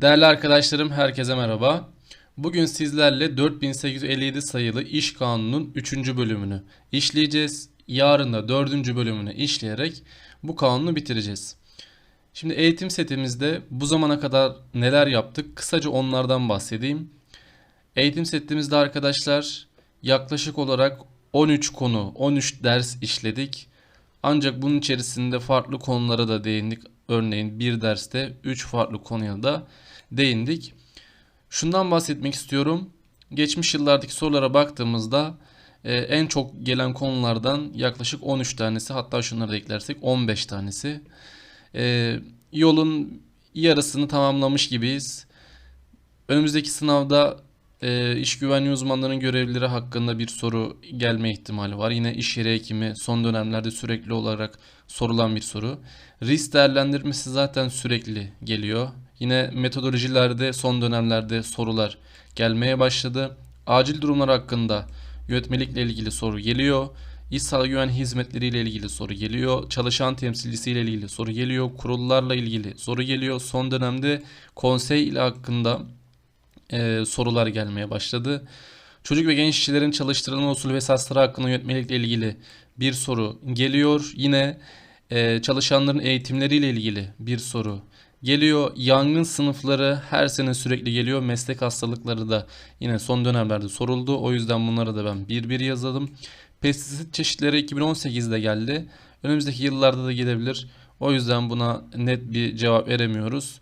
Değerli arkadaşlarım herkese merhaba. Bugün sizlerle 4857 sayılı İş Kanunu'nun 3. bölümünü işleyeceğiz. Yarın da 4. bölümünü işleyerek bu kanunu bitireceğiz. Şimdi eğitim setimizde bu zamana kadar neler yaptık kısaca onlardan bahsedeyim. Eğitim setimizde arkadaşlar yaklaşık olarak 13 konu, 13 ders işledik. Ancak bunun içerisinde farklı konulara da değindik. Örneğin bir derste 3 farklı konuya da. Şundan bahsetmek istiyorum. Geçmiş yıllardaki sorulara baktığımızda e, en çok gelen konulardan yaklaşık 13 tanesi hatta şunları da eklersek 15 tanesi. E, yolun yarısını tamamlamış gibiyiz. Önümüzdeki sınavda e, iş güvenliği uzmanlarının görevlileri hakkında bir soru gelme ihtimali var. Yine iş yeri hekimi son dönemlerde sürekli olarak sorulan bir soru. Risk değerlendirmesi zaten sürekli geliyor. Yine metodolojilerde son dönemlerde sorular gelmeye başladı. Acil durumlar hakkında yönetmelikle ilgili soru geliyor. İş sağlığı güven hizmetleri ile ilgili soru geliyor. Çalışan temsilcisi ile ilgili soru geliyor. Kurullarla ilgili soru geliyor. Son dönemde konsey ile hakkında e, sorular gelmeye başladı. Çocuk ve genç işçilerin çalıştırılma usulü ve esasları hakkında yönetmelikle ilgili bir soru geliyor. Yine e, çalışanların eğitimleriyle ilgili bir soru geliyor. Yangın sınıfları her sene sürekli geliyor. Meslek hastalıkları da yine son dönemlerde soruldu. O yüzden bunları da ben bir bir yazalım. Pestisit çeşitleri 2018'de geldi. Önümüzdeki yıllarda da gelebilir. O yüzden buna net bir cevap veremiyoruz.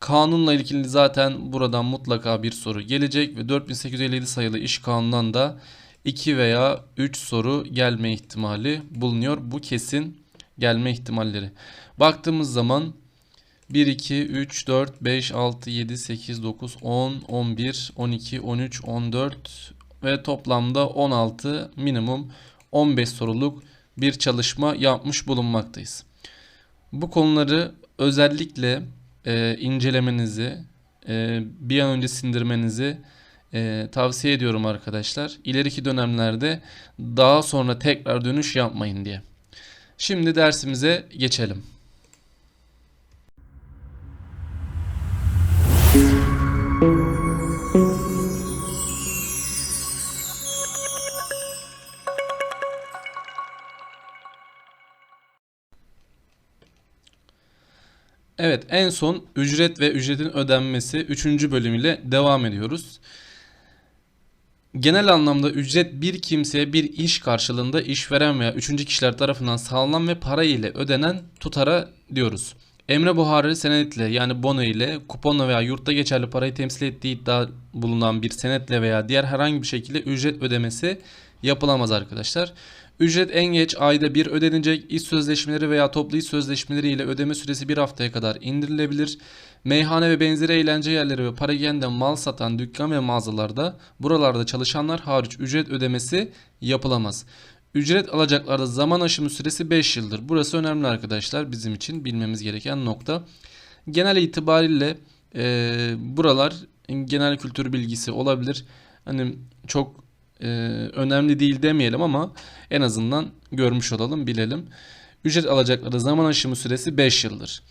Kanunla ilgili zaten buradan mutlaka bir soru gelecek ve 4857 sayılı iş kanunundan da 2 veya 3 soru gelme ihtimali bulunuyor. Bu kesin gelme ihtimalleri. Baktığımız zaman 1, 2, 3, 4, 5, 6, 7, 8, 9, 10, 11, 12, 13, 14 ve toplamda 16 minimum 15 soruluk bir çalışma yapmış bulunmaktayız. Bu konuları özellikle e, incelemenizi, e, bir an önce sindirmenizi e, tavsiye ediyorum arkadaşlar. İleriki dönemlerde daha sonra tekrar dönüş yapmayın diye. Şimdi dersimize geçelim. Evet en son ücret ve ücretin ödenmesi 3. bölüm ile devam ediyoruz. Genel anlamda ücret bir kimseye bir iş karşılığında işveren veya üçüncü kişiler tarafından sağlanan ve para ile ödenen tutara diyoruz. Emre Buhari senetle yani bono ile kuponla veya yurtta geçerli parayı temsil ettiği iddia bulunan bir senetle veya diğer herhangi bir şekilde ücret ödemesi yapılamaz arkadaşlar. Ücret en geç ayda bir ödenecek. İş sözleşmeleri veya toplu iş sözleşmeleri ile ödeme süresi bir haftaya kadar indirilebilir. Meyhane ve benzeri eğlence yerleri ve parakende mal satan dükkan ve mağazalarda buralarda çalışanlar hariç ücret ödemesi yapılamaz. Ücret alacaklarda zaman aşımı süresi 5 yıldır. Burası önemli arkadaşlar bizim için bilmemiz gereken nokta. Genel itibariyle e, buralar genel kültür bilgisi olabilir. Hani çok e, önemli değil demeyelim ama en azından görmüş olalım bilelim. Ücret alacakları zaman aşımı süresi 5 yıldır.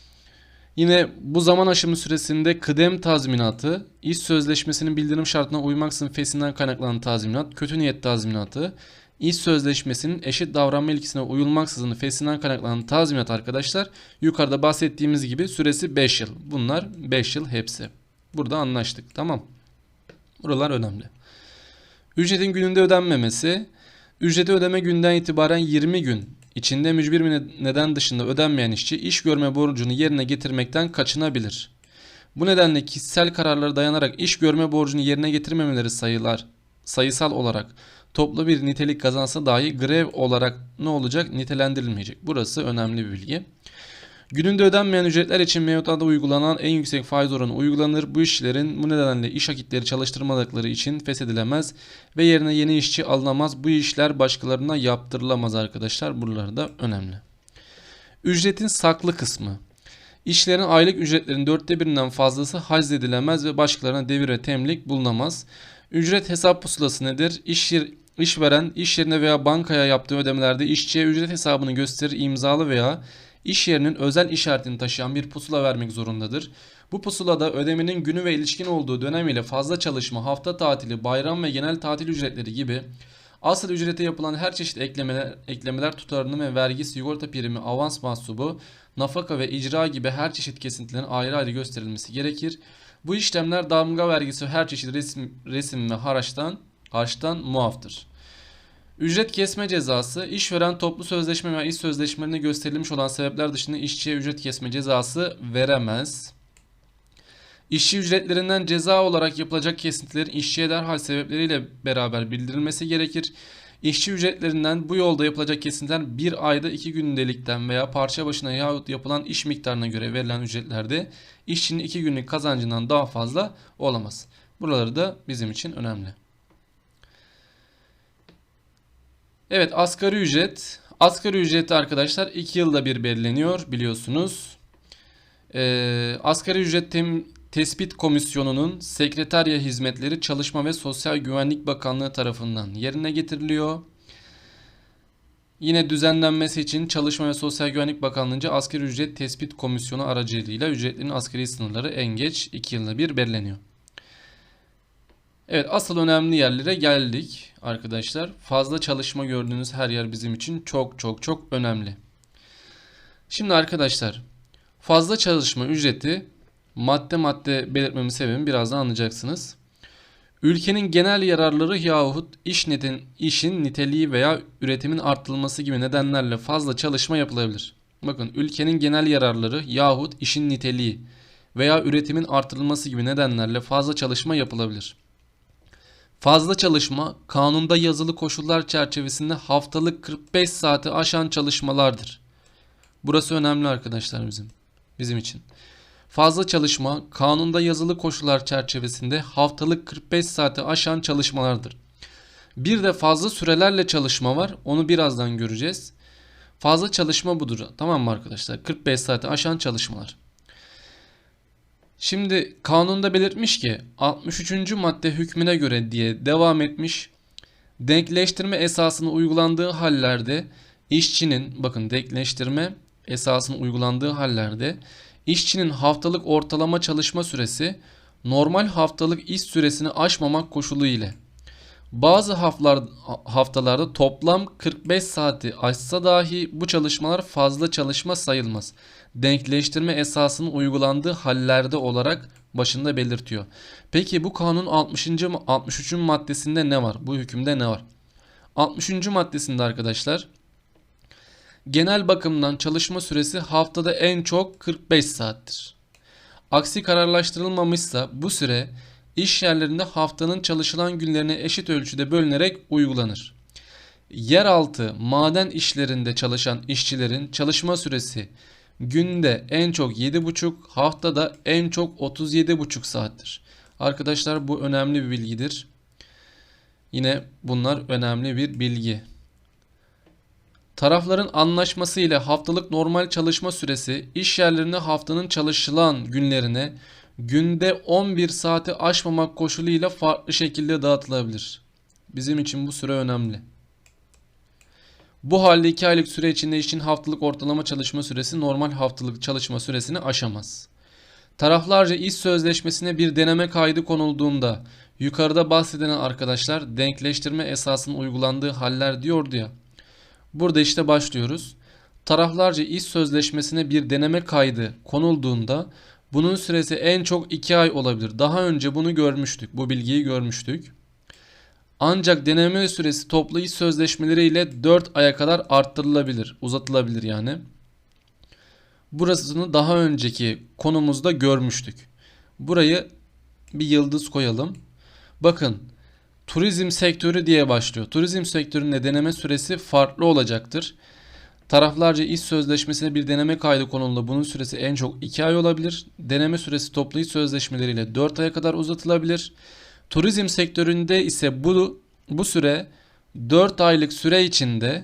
Yine bu zaman aşımı süresinde kıdem tazminatı, iş sözleşmesinin bildirim şartına uymaksızın fesinden kaynaklanan tazminat, kötü niyet tazminatı, iş sözleşmesinin eşit davranma ilkesine uyulmaksızın fesinden kaynaklanan tazminat arkadaşlar yukarıda bahsettiğimiz gibi süresi 5 yıl. Bunlar 5 yıl hepsi. Burada anlaştık tamam. Buralar önemli. Ücretin gününde ödenmemesi, ücreti ödeme günden itibaren 20 gün içinde mücbir bir neden dışında ödenmeyen işçi iş görme borcunu yerine getirmekten kaçınabilir. Bu nedenle kişisel kararlara dayanarak iş görme borcunu yerine getirmemeleri sayılar sayısal olarak toplu bir nitelik kazansa dahi grev olarak ne olacak nitelendirilmeyecek. Burası önemli bir bilgi. Gününde ödenmeyen ücretler için mevduata uygulanan en yüksek faiz oranı uygulanır. Bu işçilerin bu nedenle iş akitleri çalıştırmadıkları için feshedilemez ve yerine yeni işçi alınamaz. Bu işler başkalarına yaptırılamaz arkadaşlar. Buraları da önemli. Ücretin saklı kısmı. İşlerin aylık ücretlerin dörtte birinden fazlası haczedilemez ve başkalarına devir ve temlik bulunamaz. Ücret hesap pusulası nedir? İş yer, işveren iş yerine veya bankaya yaptığı ödemelerde işçiye ücret hesabını gösterir imzalı veya iş yerinin özel işaretini taşıyan bir pusula vermek zorundadır. Bu pusulada ödemenin günü ve ilişkin olduğu dönem ile fazla çalışma, hafta tatili, bayram ve genel tatil ücretleri gibi asıl ücrete yapılan her çeşit eklemeler, eklemeler tutarının ve vergi, sigorta primi, avans mahsubu, nafaka ve icra gibi her çeşit kesintilerin ayrı ayrı gösterilmesi gerekir. Bu işlemler damga vergisi ve her çeşit resim, resim ve haraçtan, harçtan muaftır. Ücret kesme cezası, işveren toplu sözleşme veya iş sözleşmelerinde gösterilmiş olan sebepler dışında işçiye ücret kesme cezası veremez. İşçi ücretlerinden ceza olarak yapılacak kesintilerin işçiye derhal sebepleriyle beraber bildirilmesi gerekir. İşçi ücretlerinden bu yolda yapılacak kesintiler bir ayda iki gündelikten veya parça başına yahut yapılan iş miktarına göre verilen ücretlerde işçinin iki günlük kazancından daha fazla olamaz. Buraları da bizim için önemli. Evet asgari ücret. Asgari ücret arkadaşlar 2 yılda bir belirleniyor biliyorsunuz. Ee, asgari ücret tem- tespit komisyonunun sekreterya hizmetleri Çalışma ve Sosyal Güvenlik Bakanlığı tarafından yerine getiriliyor. Yine düzenlenmesi için Çalışma ve Sosyal Güvenlik Bakanlığı'nca asgari ücret tespit komisyonu aracılığıyla ücretlerin asgari sınırları en geç 2 yılda bir belirleniyor. Evet asıl önemli yerlere geldik arkadaşlar. Fazla çalışma gördüğünüz her yer bizim için çok çok çok önemli. Şimdi arkadaşlar fazla çalışma ücreti madde madde belirtmemin sebebini birazdan anlayacaksınız. Ülkenin genel yararları yahut iş neten, işin niteliği veya üretimin arttırılması gibi nedenlerle fazla çalışma yapılabilir. Bakın ülkenin genel yararları yahut işin niteliği veya üretimin artırılması gibi nedenlerle fazla çalışma yapılabilir. Fazla çalışma kanunda yazılı koşullar çerçevesinde haftalık 45 saati aşan çalışmalardır. Burası önemli arkadaşlar bizim bizim için. Fazla çalışma kanunda yazılı koşullar çerçevesinde haftalık 45 saati aşan çalışmalardır. Bir de fazla sürelerle çalışma var. Onu birazdan göreceğiz. Fazla çalışma budur. Tamam mı arkadaşlar? 45 saati aşan çalışmalar. Şimdi kanunda belirtmiş ki 63. madde hükmüne göre diye devam etmiş. Denkleştirme esasını uygulandığı hallerde işçinin bakın denkleştirme esasının uygulandığı hallerde işçinin haftalık ortalama çalışma süresi normal haftalık iş süresini aşmamak koşulu ile bazı haftalar, haftalarda toplam 45 saati aşsa dahi bu çalışmalar fazla çalışma sayılmaz. Denkleştirme esasının uygulandığı hallerde olarak başında belirtiyor. Peki bu kanun 60. 63. maddesinde ne var? Bu hükümde ne var? 60. maddesinde arkadaşlar genel bakımdan çalışma süresi haftada en çok 45 saattir. Aksi kararlaştırılmamışsa bu süre iş yerlerinde haftanın çalışılan günlerine eşit ölçüde bölünerek uygulanır. Yeraltı maden işlerinde çalışan işçilerin çalışma süresi günde en çok 7,5 haftada en çok 37,5 saattir. Arkadaşlar bu önemli bir bilgidir. Yine bunlar önemli bir bilgi. Tarafların anlaşması ile haftalık normal çalışma süresi iş yerlerinde haftanın çalışılan günlerine günde 11 saati aşmamak koşuluyla farklı şekilde dağıtılabilir. Bizim için bu süre önemli. Bu halde 2 aylık süre içinde işin haftalık ortalama çalışma süresi normal haftalık çalışma süresini aşamaz. Taraflarca iş sözleşmesine bir deneme kaydı konulduğunda yukarıda bahsedilen arkadaşlar denkleştirme esasının uygulandığı haller diyordu ya. Burada işte başlıyoruz. Taraflarca iş sözleşmesine bir deneme kaydı konulduğunda bunun süresi en çok 2 ay olabilir. Daha önce bunu görmüştük. Bu bilgiyi görmüştük. Ancak deneme süresi toplu iş sözleşmeleri ile 4 aya kadar arttırılabilir, uzatılabilir yani. Burasını daha önceki konumuzda görmüştük. Burayı bir yıldız koyalım. Bakın turizm sektörü diye başlıyor. Turizm sektöründe deneme süresi farklı olacaktır. Taraflarca iş sözleşmesine bir deneme kaydı konulduğunda bunun süresi en çok 2 ay olabilir. Deneme süresi toplu iş sözleşmeleriyle 4 aya kadar uzatılabilir. Turizm sektöründe ise bu bu süre 4 aylık süre içinde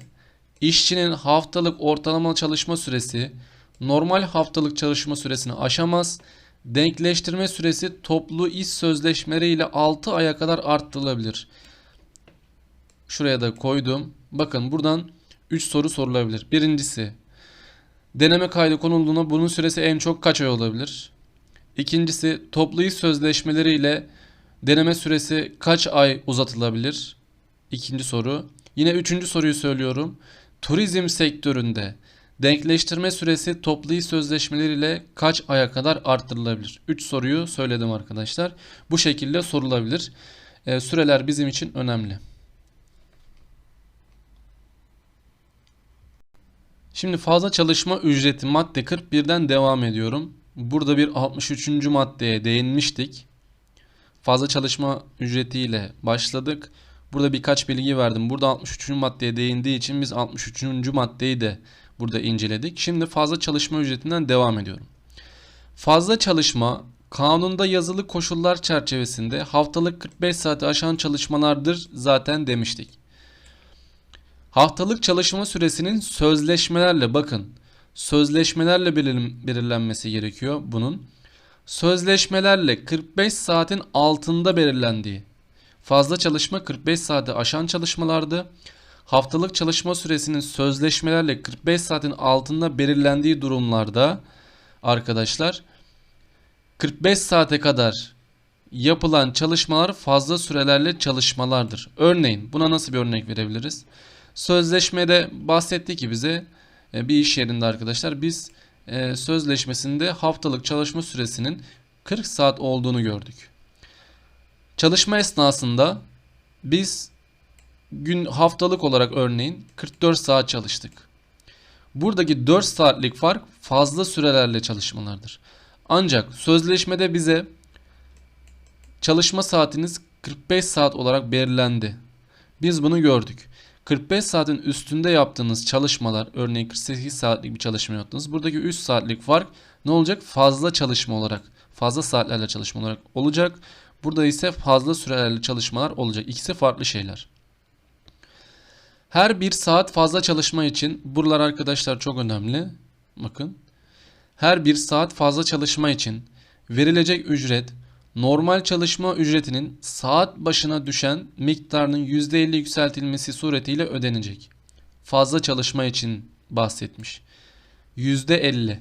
işçinin haftalık ortalama çalışma süresi normal haftalık çalışma süresini aşamaz. Denkleştirme süresi toplu iş sözleşmeleri ile 6 aya kadar arttırılabilir. Şuraya da koydum. Bakın buradan 3 soru sorulabilir. Birincisi deneme kaydı konulduğunda bunun süresi en çok kaç ay olabilir? İkincisi toplu iş sözleşmeleriyle deneme süresi kaç ay uzatılabilir? İkinci soru. Yine üçüncü soruyu söylüyorum. Turizm sektöründe denkleştirme süresi toplu iş sözleşmeleriyle kaç aya kadar arttırılabilir? 3 soruyu söyledim arkadaşlar. Bu şekilde sorulabilir. E, süreler bizim için önemli. Şimdi fazla çalışma ücreti madde 41'den devam ediyorum. Burada bir 63. maddeye değinmiştik. Fazla çalışma ücretiyle başladık. Burada birkaç bilgi verdim. Burada 63. maddeye değindiği için biz 63. maddeyi de burada inceledik. Şimdi fazla çalışma ücretinden devam ediyorum. Fazla çalışma kanunda yazılı koşullar çerçevesinde haftalık 45 saati aşan çalışmalardır zaten demiştik. Haftalık çalışma süresinin sözleşmelerle bakın sözleşmelerle belirlenmesi gerekiyor bunun. Sözleşmelerle 45 saatin altında belirlendiği fazla çalışma 45 saati aşan çalışmalardı. Haftalık çalışma süresinin sözleşmelerle 45 saatin altında belirlendiği durumlarda arkadaşlar 45 saate kadar yapılan çalışmalar fazla sürelerle çalışmalardır. Örneğin buna nasıl bir örnek verebiliriz? Sözleşmede bahsetti ki bize e, bir iş yerinde arkadaşlar biz e, sözleşmesinde haftalık çalışma süresinin 40 saat olduğunu gördük. Çalışma esnasında biz gün haftalık olarak örneğin 44 saat çalıştık. Buradaki 4 saatlik fark fazla sürelerle çalışmalardır. Ancak sözleşmede bize çalışma saatiniz 45 saat olarak belirlendi. Biz bunu gördük. 45 saatin üstünde yaptığınız çalışmalar örneğin 48 saatlik bir çalışma yaptınız. Buradaki 3 saatlik fark ne olacak? Fazla çalışma olarak fazla saatlerle çalışma olarak olacak. Burada ise fazla sürelerle çalışmalar olacak. İkisi farklı şeyler. Her bir saat fazla çalışma için buralar arkadaşlar çok önemli. Bakın. Her bir saat fazla çalışma için verilecek ücret normal çalışma ücretinin saat başına düşen miktarının %50 yükseltilmesi suretiyle ödenecek. Fazla çalışma için bahsetmiş. %50.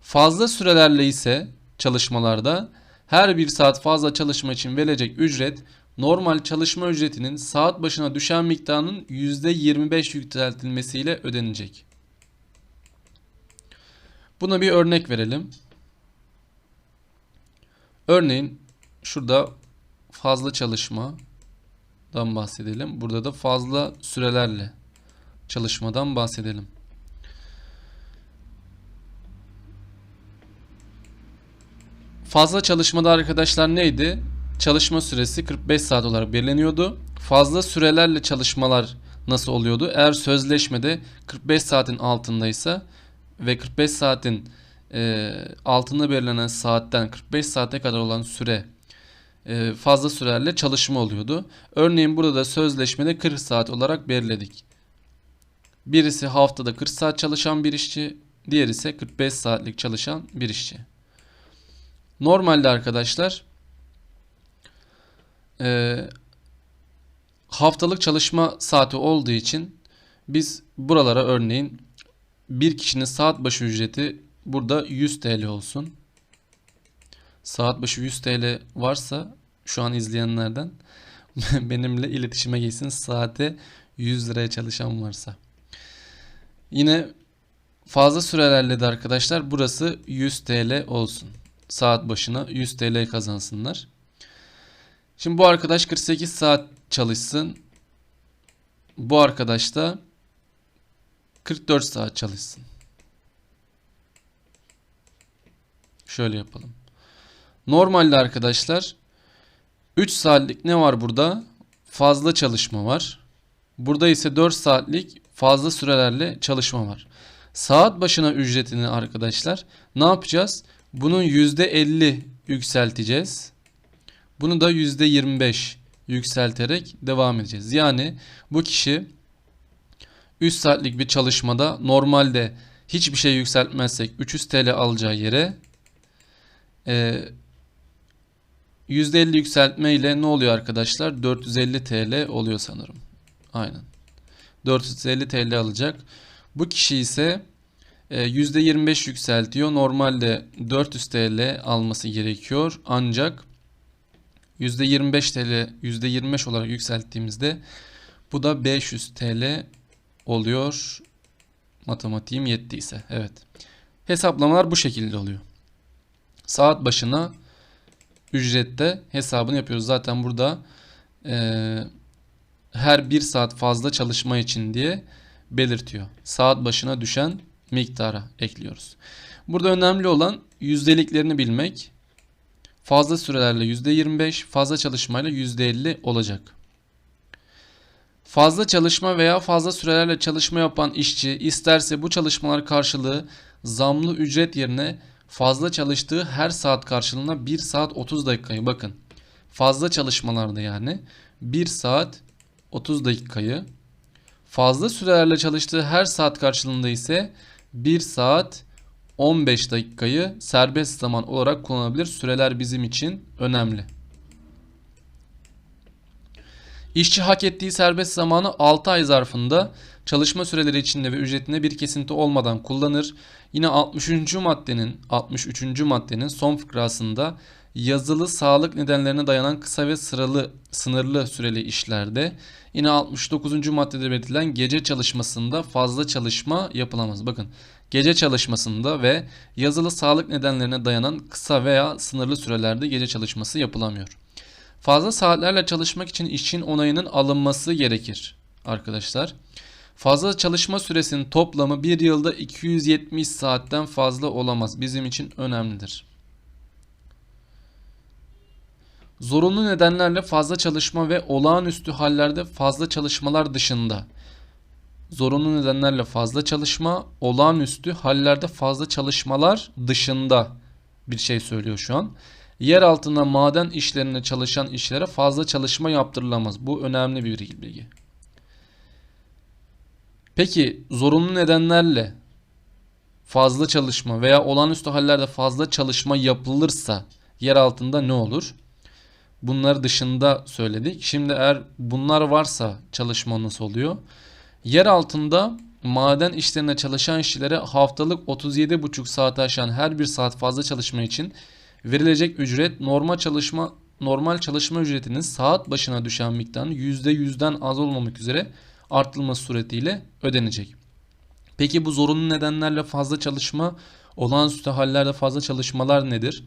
Fazla sürelerle ise çalışmalarda her bir saat fazla çalışma için verilecek ücret normal çalışma ücretinin saat başına düşen miktarının %25 yükseltilmesiyle ödenecek. Buna bir örnek verelim. Örneğin şurada fazla çalışmadan bahsedelim. Burada da fazla sürelerle çalışmadan bahsedelim. Fazla çalışmada arkadaşlar neydi? Çalışma süresi 45 saat olarak belirleniyordu. Fazla sürelerle çalışmalar nasıl oluyordu? Eğer sözleşmede 45 saatin altındaysa ve 45 saatin e, altında belirlenen saatten 45 saate kadar olan süre e, fazla sürelerle çalışma oluyordu. Örneğin burada da sözleşmede 40 saat olarak belirledik. Birisi haftada 40 saat çalışan bir işçi, diğeri ise 45 saatlik çalışan bir işçi. Normalde arkadaşlar e, haftalık çalışma saati olduğu için biz buralara örneğin bir kişinin saat başı ücreti burada 100 TL olsun. Saat başı 100 TL varsa şu an izleyenlerden benimle iletişime geçsin. Saate 100 liraya çalışan varsa. Yine fazla sürelerle de arkadaşlar burası 100 TL olsun. Saat başına 100 TL kazansınlar. Şimdi bu arkadaş 48 saat çalışsın. Bu arkadaş da 44 saat çalışsın. Şöyle yapalım. Normalde arkadaşlar 3 saatlik ne var burada? Fazla çalışma var. Burada ise 4 saatlik fazla sürelerle çalışma var. Saat başına ücretini arkadaşlar ne yapacağız? Bunun %50 yükselteceğiz. Bunu da %25 yükselterek devam edeceğiz. Yani bu kişi 3 saatlik bir çalışmada normalde hiçbir şey yükseltmezsek 300 TL alacağı yere e, %50 yükseltme ile ne oluyor arkadaşlar? 450 TL oluyor sanırım. Aynen. 450 TL alacak. Bu kişi ise e, %25 yükseltiyor. Normalde 400 TL alması gerekiyor. Ancak %25 TL %25 olarak yükselttiğimizde bu da 500 TL oluyor. Matematiğim yettiyse. Evet. Hesaplamalar bu şekilde oluyor. Saat başına ücrette hesabını yapıyoruz. Zaten burada eee her bir saat fazla çalışma için diye belirtiyor. Saat başına düşen miktara ekliyoruz. Burada önemli olan yüzdeliklerini bilmek. Fazla sürelerle %25, fazla çalışmayla %50 olacak. Fazla çalışma veya fazla sürelerle çalışma yapan işçi isterse bu çalışmalar karşılığı zamlı ücret yerine fazla çalıştığı her saat karşılığına 1 saat 30 dakikayı bakın. Fazla çalışmalarda yani 1 saat 30 dakikayı fazla sürelerle çalıştığı her saat karşılığında ise 1 saat 15 dakikayı serbest zaman olarak kullanabilir. Süreler bizim için önemli. İşçi hak ettiği serbest zamanı 6 ay zarfında çalışma süreleri içinde ve ücretinde bir kesinti olmadan kullanır. Yine 63. maddenin 63. maddenin son fıkrasında yazılı sağlık nedenlerine dayanan kısa ve sıralı sınırlı süreli işlerde yine 69. maddede belirtilen gece çalışmasında fazla çalışma yapılamaz. Bakın gece çalışmasında ve yazılı sağlık nedenlerine dayanan kısa veya sınırlı sürelerde gece çalışması yapılamıyor. Fazla saatlerle çalışmak için işçinin onayının alınması gerekir arkadaşlar. Fazla çalışma süresinin toplamı bir yılda 270 saatten fazla olamaz. Bizim için önemlidir. Zorunlu nedenlerle fazla çalışma ve olağanüstü hallerde fazla çalışmalar dışında. Zorunlu nedenlerle fazla çalışma, olağanüstü hallerde fazla çalışmalar dışında bir şey söylüyor şu an. Yer altında maden işlerinde çalışan işlere fazla çalışma yaptırılamaz. Bu önemli bir bilgi. Peki zorunlu nedenlerle fazla çalışma veya olağanüstü hallerde fazla çalışma yapılırsa yer altında ne olur? Bunları dışında söyledik. Şimdi eğer bunlar varsa çalışma nasıl oluyor? Yer altında maden işlerinde çalışan işçilere haftalık 37,5 saat aşan her bir saat fazla çalışma için verilecek ücret normal çalışma normal çalışma ücretinin saat başına düşen miktarın %100'den az olmamak üzere artırılması suretiyle ödenecek. Peki bu zorunlu nedenlerle fazla çalışma, olağanüstü hallerde fazla çalışmalar nedir?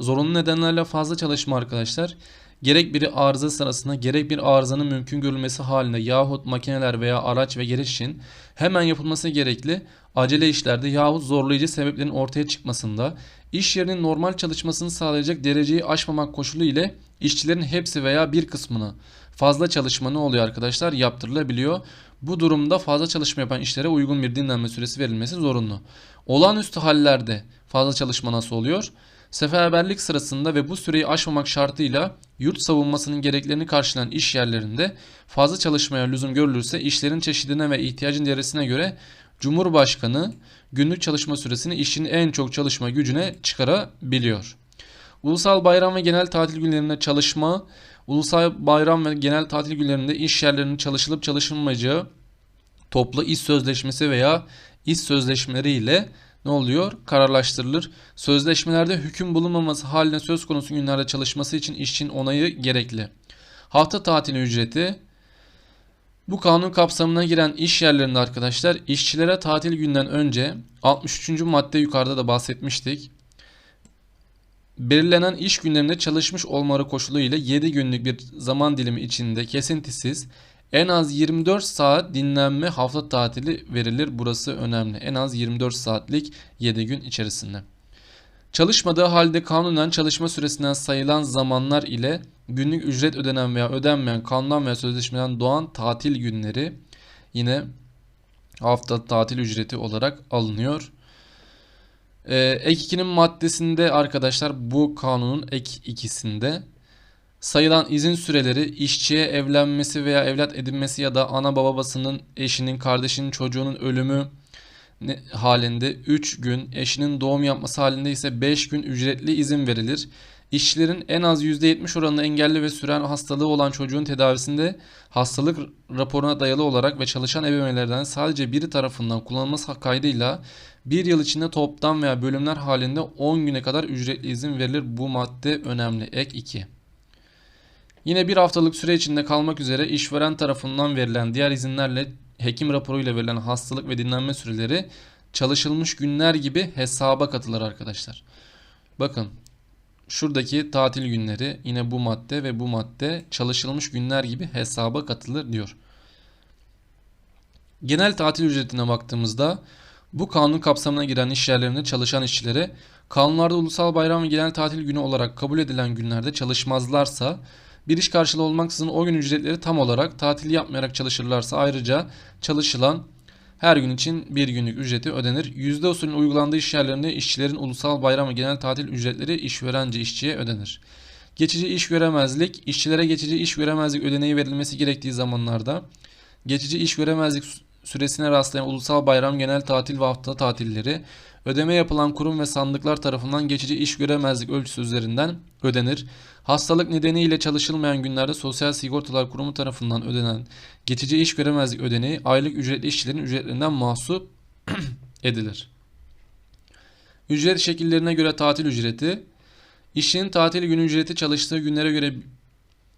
Zorunlu nedenlerle fazla çalışma arkadaşlar gerek bir arıza sırasında gerek bir arızanın mümkün görülmesi halinde yahut makineler veya araç ve gereç için hemen yapılması gerekli acele işlerde yahut zorlayıcı sebeplerin ortaya çıkmasında iş yerinin normal çalışmasını sağlayacak dereceyi aşmamak koşulu ile işçilerin hepsi veya bir kısmını fazla çalışma ne oluyor arkadaşlar yaptırılabiliyor. Bu durumda fazla çalışma yapan işlere uygun bir dinlenme süresi verilmesi zorunlu. Olağanüstü hallerde fazla çalışma nasıl oluyor? Seferberlik sırasında ve bu süreyi aşmamak şartıyla yurt savunmasının gereklerini karşılayan iş yerlerinde fazla çalışmaya lüzum görülürse işlerin çeşidine ve ihtiyacın derecesine göre Cumhurbaşkanı günlük çalışma süresini işin en çok çalışma gücüne çıkarabiliyor. Ulusal bayram ve genel tatil günlerinde çalışma, ulusal bayram ve genel tatil günlerinde iş yerlerinin çalışılıp çalışılmayacağı toplu iş sözleşmesi veya iş sözleşmeleri ile ne oluyor? Kararlaştırılır. Sözleşmelerde hüküm bulunmaması haline söz konusu günlerde çalışması için işçinin onayı gerekli. Hafta tatili ücreti bu kanun kapsamına giren iş yerlerinde arkadaşlar işçilere tatil günden önce 63. madde yukarıda da bahsetmiştik. Belirlenen iş günlerinde çalışmış olmaları koşulu ile 7 günlük bir zaman dilimi içinde kesintisiz en az 24 saat dinlenme hafta tatili verilir. Burası önemli. En az 24 saatlik 7 gün içerisinde. Çalışmadığı halde kanunen çalışma süresinden sayılan zamanlar ile günlük ücret ödenen veya ödenmeyen kanundan veya sözleşmeden doğan tatil günleri yine hafta tatil ücreti olarak alınıyor. Ee, ek 2'nin maddesinde arkadaşlar bu kanunun ek ikisinde sayılan izin süreleri işçiye evlenmesi veya evlat edinmesi ya da ana babasının, eşinin, kardeşinin, çocuğunun ölümü halinde 3 gün, eşinin doğum yapması halinde ise 5 gün ücretli izin verilir. İşçilerin en az %70 oranında engelli ve süren hastalığı olan çocuğun tedavisinde hastalık raporuna dayalı olarak ve çalışan ebeveynlerden sadece biri tarafından kullanılması kaydıyla bir yıl içinde toptan veya bölümler halinde 10 güne kadar ücretli izin verilir. Bu madde önemli. Ek 2. Yine bir haftalık süre içinde kalmak üzere işveren tarafından verilen diğer izinlerle hekim raporuyla verilen hastalık ve dinlenme süreleri çalışılmış günler gibi hesaba katılır arkadaşlar. Bakın şuradaki tatil günleri yine bu madde ve bu madde çalışılmış günler gibi hesaba katılır diyor. Genel tatil ücretine baktığımızda bu kanun kapsamına giren iş yerlerinde çalışan işçilere kanunlarda ulusal bayram ve genel tatil günü olarak kabul edilen günlerde çalışmazlarsa bir iş karşılığı olmaksızın o gün ücretleri tam olarak tatil yapmayarak çalışırlarsa ayrıca çalışılan her gün için bir günlük ücreti ödenir. Yüzde usulün uygulandığı iş yerlerinde işçilerin ulusal bayram ve genel tatil ücretleri işverence işçiye ödenir. Geçici iş göremezlik, işçilere geçici iş göremezlik ödeneği verilmesi gerektiği zamanlarda geçici iş göremezlik süresine rastlayan ulusal bayram, genel tatil ve hafta tatilleri ödeme yapılan kurum ve sandıklar tarafından geçici iş göremezlik ölçüsü üzerinden ödenir. Hastalık nedeniyle çalışılmayan günlerde Sosyal Sigortalar Kurumu tarafından ödenen geçici iş göremezlik ödeneği aylık ücretli işçilerin ücretlerinden mahsup edilir. Ücret şekillerine göre tatil ücreti İşçinin tatil günü ücreti çalıştığı günlere göre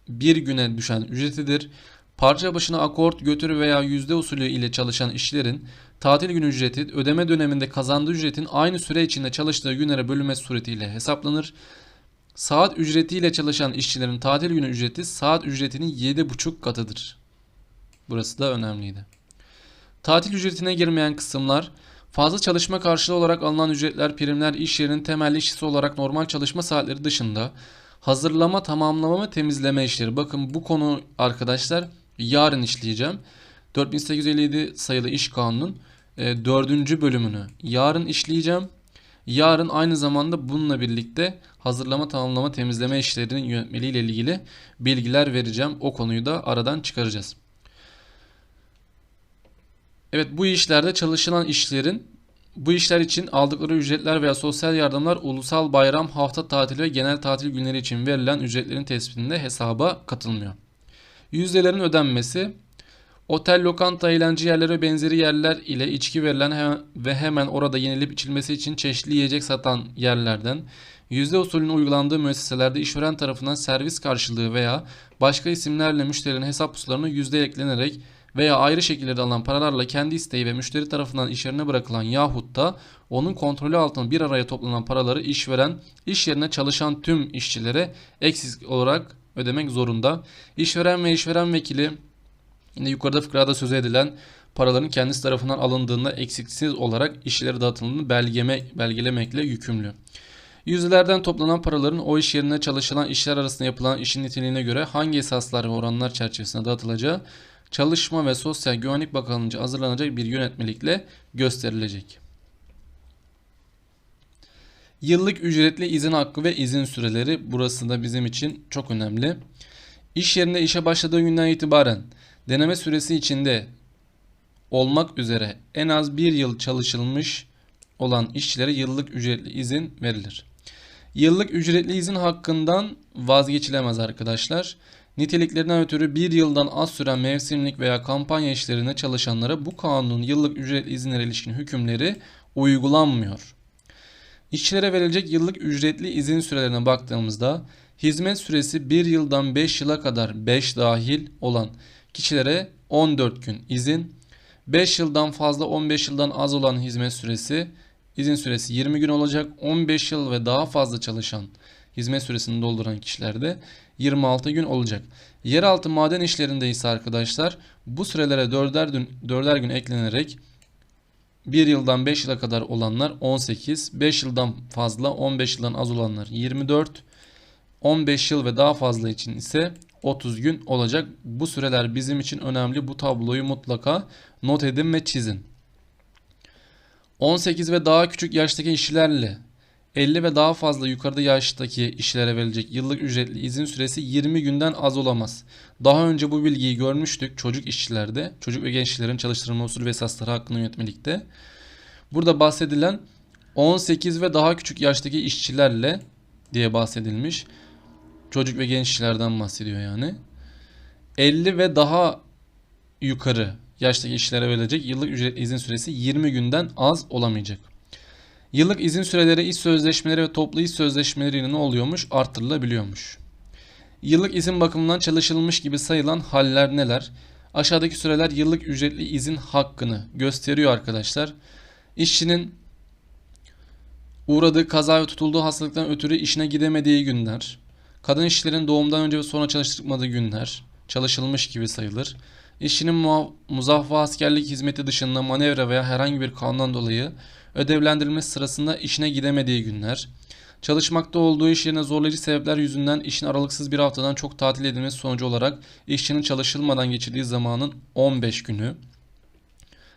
bir güne düşen ücretidir. Parça başına akort, götür veya yüzde usulü ile çalışan işçilerin tatil günü ücreti ödeme döneminde kazandığı ücretin aynı süre içinde çalıştığı günlere bölünmesi suretiyle hesaplanır. Saat ücretiyle çalışan işçilerin tatil günü ücreti saat ücretinin 7,5 katıdır. Burası da önemliydi. Tatil ücretine girmeyen kısımlar fazla çalışma karşılığı olarak alınan ücretler, primler, iş yerinin temel işçisi olarak normal çalışma saatleri dışında hazırlama, tamamlama ve temizleme işleri. Bakın bu konu arkadaşlar yarın işleyeceğim. 4857 sayılı iş kanunun e, 4. bölümünü yarın işleyeceğim. Yarın aynı zamanda bununla birlikte hazırlama, tamamlama, temizleme işlerinin yönetmeliği ile ilgili bilgiler vereceğim. O konuyu da aradan çıkaracağız. Evet bu işlerde çalışılan işlerin bu işler için aldıkları ücretler veya sosyal yardımlar ulusal bayram, hafta tatili ve genel tatil günleri için verilen ücretlerin tespitinde hesaba katılmıyor. Yüzdelerin ödenmesi Otel, lokanta, eğlence yerleri benzeri yerler ile içki verilen ve hemen orada yenilip içilmesi için çeşitli yiyecek satan yerlerden, yüzde usulünün uygulandığı müesseselerde işveren tarafından servis karşılığı veya başka isimlerle müşterinin hesap pusularına yüzde eklenerek veya ayrı şekillerde alınan paralarla kendi isteği ve müşteri tarafından iş yerine bırakılan yahut da onun kontrolü altında bir araya toplanan paraları işveren iş yerine çalışan tüm işçilere eksik olarak ödemek zorunda. İşveren ve işveren vekili Yine yukarıda fıkrada söz edilen paraların kendisi tarafından alındığında eksiksiz olarak işlere dağıtıldığını belgeme, belgelemekle yükümlü. Yüzlerden toplanan paraların o iş yerine çalışılan işler arasında yapılan işin niteliğine göre hangi esaslar ve oranlar çerçevesinde dağıtılacağı Çalışma ve Sosyal Güvenlik Bakanlığı'nca hazırlanacak bir yönetmelikle gösterilecek. Yıllık ücretli izin hakkı ve izin süreleri burası da bizim için çok önemli. İş yerinde işe başladığı günden itibaren deneme süresi içinde olmak üzere en az bir yıl çalışılmış olan işçilere yıllık ücretli izin verilir. Yıllık ücretli izin hakkından vazgeçilemez arkadaşlar. Niteliklerinden ötürü bir yıldan az süren mevsimlik veya kampanya işlerine çalışanlara bu kanunun yıllık ücretli izinlere ilişkin hükümleri uygulanmıyor. İşçilere verilecek yıllık ücretli izin sürelerine baktığımızda hizmet süresi 1 yıldan 5 yıla kadar 5 dahil olan kişilere 14 gün izin, 5 yıldan fazla 15 yıldan az olan hizmet süresi, izin süresi 20 gün olacak. 15 yıl ve daha fazla çalışan hizmet süresini dolduran kişilerde 26 gün olacak. Yeraltı maden işlerinde ise arkadaşlar bu sürelere 4'er gün, 4'er gün eklenerek 1 yıldan 5 yıla kadar olanlar 18, 5 yıldan fazla 15 yıldan az olanlar 24, 15 yıl ve daha fazla için ise 30 gün olacak. Bu süreler bizim için önemli. Bu tabloyu mutlaka not edin ve çizin. 18 ve daha küçük yaştaki işçilerle 50 ve daha fazla yukarıda yaştaki işlere verilecek yıllık ücretli izin süresi 20 günden az olamaz. Daha önce bu bilgiyi görmüştük çocuk işçilerde. Çocuk ve gençlerin çalıştırılma usulü ve esasları hakkında yönetmelikte. Burada bahsedilen 18 ve daha küçük yaştaki işçilerle diye bahsedilmiş. Çocuk ve genç işçilerden bahsediyor yani. 50 ve daha yukarı yaştaki işlere verilecek yıllık ücret izin süresi 20 günden az olamayacak. Yıllık izin süreleri iş sözleşmeleri ve toplu iş sözleşmeleriyle ne oluyormuş? Arttırılabiliyormuş. Yıllık izin bakımından çalışılmış gibi sayılan haller neler? Aşağıdaki süreler yıllık ücretli izin hakkını gösteriyor arkadaşlar. İşçinin uğradığı kaza ve tutulduğu hastalıktan ötürü işine gidemediği günler, kadın işçilerin doğumdan önce ve sonra çalıştırmadığı günler çalışılmış gibi sayılır. İşçinin muha- muzaffa askerlik hizmeti dışında manevra veya herhangi bir kanundan dolayı ödevlendirilmesi sırasında işine gidemediği günler, çalışmakta olduğu iş yerine zorlayıcı sebepler yüzünden işin aralıksız bir haftadan çok tatil edilmesi sonucu olarak işçinin çalışılmadan geçirdiği zamanın 15 günü,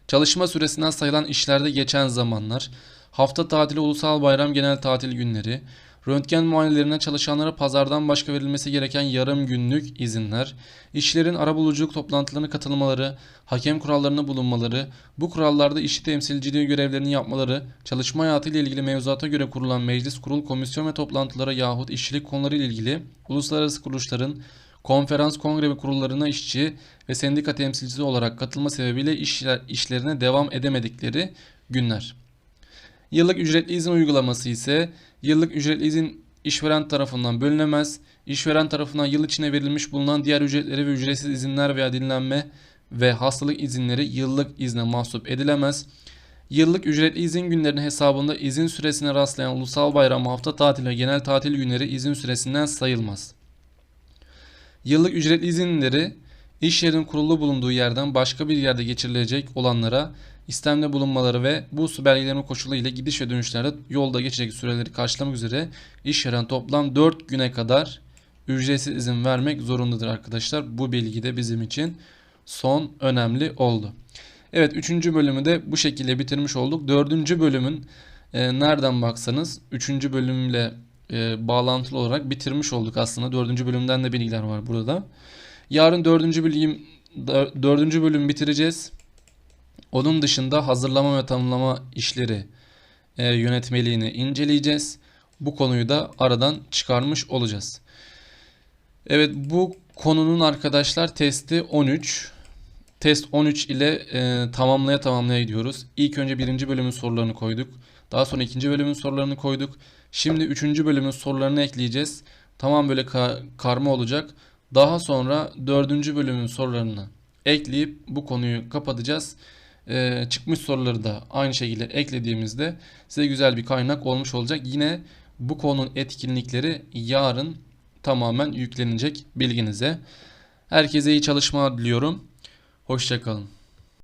çalışma süresinden sayılan işlerde geçen zamanlar, hafta tatili, ulusal bayram, genel tatil günleri, röntgen muayenelerine çalışanlara pazardan başka verilmesi gereken yarım günlük izinler, işçilerin arabuluculuk toplantılarına katılmaları, hakem kurallarına bulunmaları, bu kurallarda işçi temsilciliği görevlerini yapmaları, çalışma hayatıyla ilgili mevzuata göre kurulan meclis, kurul, komisyon ve toplantılara yahut işçilik konuları ile ilgili uluslararası kuruluşların konferans, kongre ve kurullarına işçi ve sendika temsilcisi olarak katılma sebebiyle işler, işlerine devam edemedikleri günler. Yıllık ücretli izin uygulaması ise yıllık ücretli izin işveren tarafından bölünemez. İşveren tarafından yıl içine verilmiş bulunan diğer ücretleri ve ücretsiz izinler veya dinlenme ve hastalık izinleri yıllık izne mahsup edilemez. Yıllık ücretli izin günlerinin hesabında izin süresine rastlayan ulusal bayram, hafta tatili ve genel tatil günleri izin süresinden sayılmaz. Yıllık ücretli izinleri iş yerinin kurulu bulunduğu yerden başka bir yerde geçirilecek olanlara istemde bulunmaları ve bu su belgelerinin koşulu ile gidiş ve dönüşlerde yolda geçecek süreleri karşılamak üzere işveren toplam 4 güne kadar ücretsiz izin vermek zorundadır arkadaşlar. Bu bilgi de bizim için son önemli oldu. Evet 3. bölümü de bu şekilde bitirmiş olduk. 4. bölümün e, nereden baksanız 3. bölümle e, bağlantılı olarak bitirmiş olduk aslında. 4. bölümden de bilgiler var burada. Yarın 4. bölüm 4. bölüm bitireceğiz. Onun dışında hazırlama ve tanımlama işleri e, yönetmeliğini inceleyeceğiz. Bu konuyu da aradan çıkarmış olacağız. Evet bu konunun arkadaşlar testi 13. Test 13 ile e, tamamlaya tamamlaya gidiyoruz. İlk önce birinci bölümün sorularını koyduk. Daha sonra ikinci bölümün sorularını koyduk. Şimdi üçüncü bölümün sorularını ekleyeceğiz. Tamam böyle ka- karma olacak. Daha sonra dördüncü bölümün sorularını ekleyip bu konuyu kapatacağız. Ee, çıkmış soruları da aynı şekilde eklediğimizde size güzel bir kaynak olmuş olacak. Yine bu konunun etkinlikleri yarın tamamen yüklenecek bilginize. Herkese iyi çalışmalar diliyorum. Hoşçakalın.